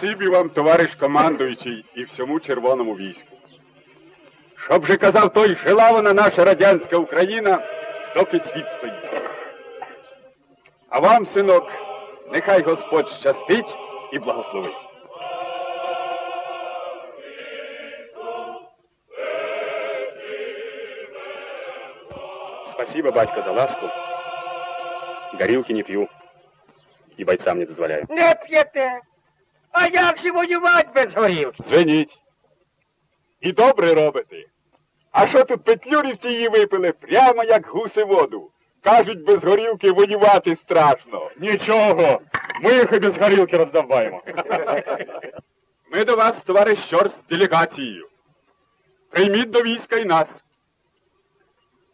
Спасибі вам, товариш командуючий, і всьому червоному війську. Щоб же казав той, жила вона наша радянська Україна, доки світ стоїть. А вам, синок, нехай Господь щастить і благословить. Спасибо, батько, за ласку. Горілки не п'ю. І бойцам не дозволяю. Не п'єте. А як же воювати без горілки? Звеніть. І добре робите. А що тут петлюрівці її випили прямо як гуси воду. Кажуть, без горілки воювати страшно. Нічого, ми їх і без горілки роздаваємо. Ми до вас, товариш Щорс, з делегацією. Прийміть до війська і нас.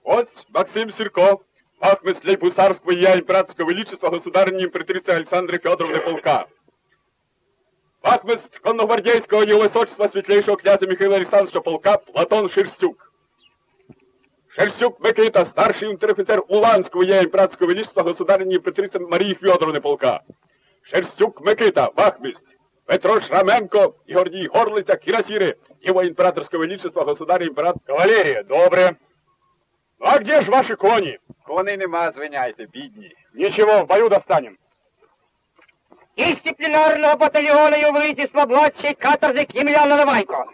Ось Максим Сірко, вахмистр Лейбусарського і я імператорського величества государини імператриці Олександри Федоровни Полка. Вахмистр конногвардейського його височества світлейшого князя Михайла Олександровича Полка Платон Шерстюк. Шерстюк Микита, старший унтер-офіцер Уланського я імператорського величества государини імператриці Марії Федоровни Полка. Шерстюк Микита, вахмистр. Петро Шраменко і Гордій Горлиця, Кірасіри, його імператорського величества государя імператор. Кавалерія, добре. Ну, а где ж ваші коні? Коней нема, звиняйте, бідні. Нічого, в бою достанем. Дисциплінарного батальйону його величества младший каторжник Ємельян Наливайко.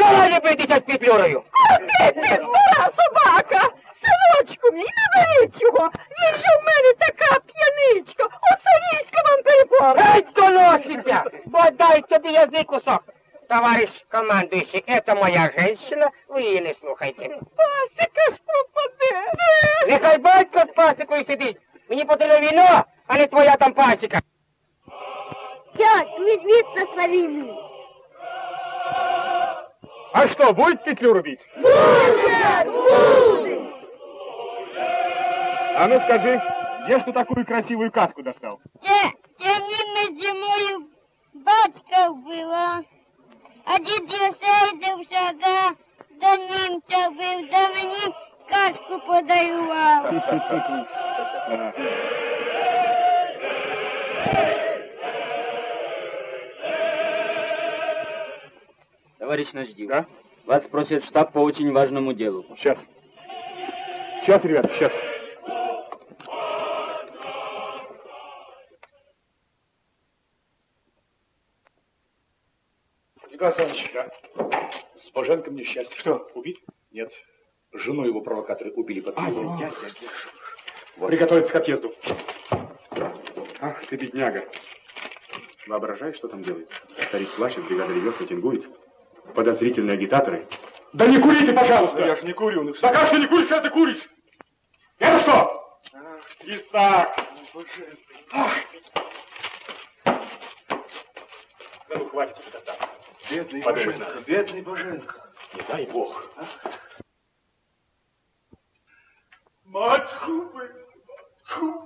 Желає битися з петлюрою. Бідний стара собака! Синочку мій, не беріть його! Він же в мене така п'яничка! Усе військо вам перепору! Геть доноситься! Подай тобі язик кусок. Товарищ командующий, это моя женщина, ви її не слухайте. Пасіка ж пропаде! Нехай батько з пасікою сидить. Мені потрібно віно, а не твоя там пасіка. Дядь, візьміть на сваліну! А что, будет петлю рубить? Буде! Буде! А ну скажи, где ж ты такую красивую каску достал? Це, це німець зимою батька вбила. А дід я сердився, да, до німця вбив, да мені кашку подарував. Товарищ Наждив, Да? вас просит штаб по очень важному делу. Сейчас. Сейчас, ребята, сейчас. Николай Александрович, да. с Боженком несчастье. Что, убит? Нет, жену его провокаторы убили под Ай-яй-яй. Приготовиться к отъезду. Ах ты, бедняга. Воображай, что там делается. Старик плачет, бригада ревет, митингует. Подозрительные агитаторы. Да не курите, пожалуйста! я ж не курю, ну Да как ты не куришь, когда ты куришь? Это что? Ах, трясак! Ах. Да ну хватит уже кататься. Бедный Боженко, бедный Боженко. Не дай бог. Мать Хубель, Хубель, мать.